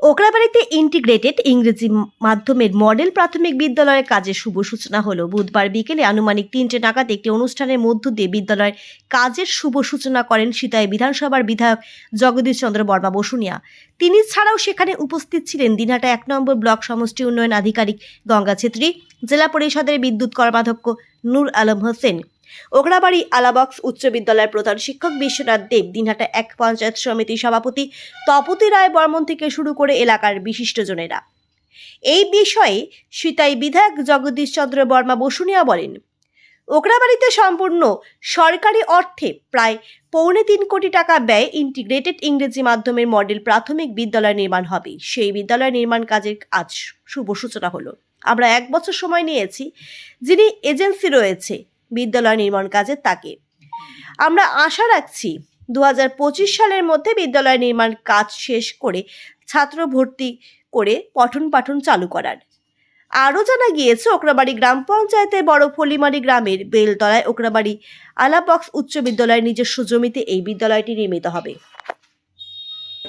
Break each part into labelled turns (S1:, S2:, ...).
S1: ওকরাবাড়িতে integrated ইংরেজি মাধ্যমের model প্রাথমিক বিদ্যালয়ের কাজের শুভ সূচনা হলো। বুধবার বিকেলে আনুমানিক তিনটে নাগাদ একটি অনুষ্ঠানের মধ্য দিয়ে বিদ্যালয়ের কাজের শুভ সূচনা করেন সীতায় বিধানসভার বিধায়ক জগদীশ চন্দ্র বর্মা বসুনিয়া। তিনি ছাড়াও সেখানে উপস্থিত ছিলেন দিনহাটা এক নম্বর ব্লক সমষ্টি উন্নয়ন আধিকারিক গঙ্গা ছেত্রী, জেলা পরিষদের বিদ্যুৎ কর্মাধ্যক্ষ নূর আলম হোসেন। ওগরাবাড়ি আলাবক্স উচ্চ বিদ্যালয়ের প্রধান শিক্ষক বিশ্বনাথ দেব দিনহাটা এক পঞ্চায়েত সমিতির সভাপতি তপতি রায় বর্মন থেকে শুরু করে এলাকার বিশিষ্টজনেরা। এই বিষয়ে সিতাই বিধায়ক জগদীশ চন্দ্র বর্মা বসুনিয়া বলেন ওকরাবাড়িতে সম্পূর্ণ সরকারি অর্থে প্রায় পৌনে তিন কোটি টাকা ব্যয় ইন্টিগ্রেটেড ইংরেজি মাধ্যমের মডেল প্রাথমিক বিদ্যালয় নির্মাণ হবে। সেই বিদ্যালয় নির্মাণ কাজের আজ শুভ সূচনা হলো। আমরা এক বছর সময় নিয়েছি, যিনি এজেন্সি রয়েছে বিদ্যালয় নির্মাণ কাজের তাকে আমরা আশা রাখছি দু হাজার পঁচিশ সালের মধ্যে বিদ্যালয় নির্মাণ কাজ শেষ করে ছাত্র ভর্তি করে পঠন পাঠন চালু করার। আরও জানা গিয়েছে ওকরাবাড়ি গ্রাম পঞ্চায়েতের বড় ফলিমারি গ্রামের বেলতলায় ওকরাবাড়ি আলাপক্স উচ্চ বিদ্যালয়ের নিজস্ব জমিতে এই বিদ্যালয়টি নির্মিত হবে।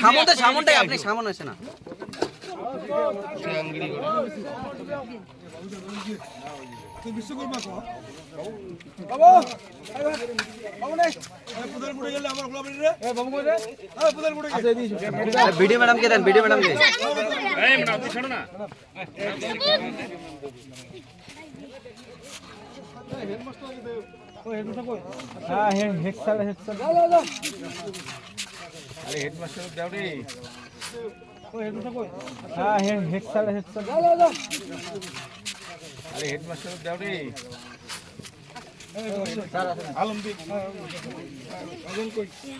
S2: সামনটা সামনটাই আপনি সামন আছে না। ভিডিও ম্যাডামকে দেন ভিডিও ম্যাডামকে।
S3: হ্যাঁ হেড স্যার হেড স্যার আরে হেডমাস্টার দাও রে আলমদীপ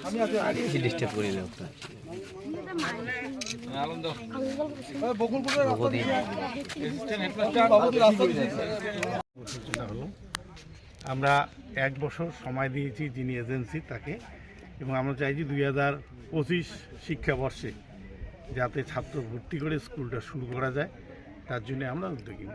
S3: আমি আছি
S2: ডিস্টার্ব করে দেব
S3: আলম দাও। বকুলপুরের রাস্তা
S4: আমরা এক বছর সময় দিয়েছি যিনি এজেন্সি তাকে, এবং আমরা চাইছি দুই হাজার পঁচিশ শিক্ষাবর্ষে যাতে ছাত্র ভর্তি করে স্কুলটা শুরু করা যায়। তার জন্য আমরা উদ্যোগী।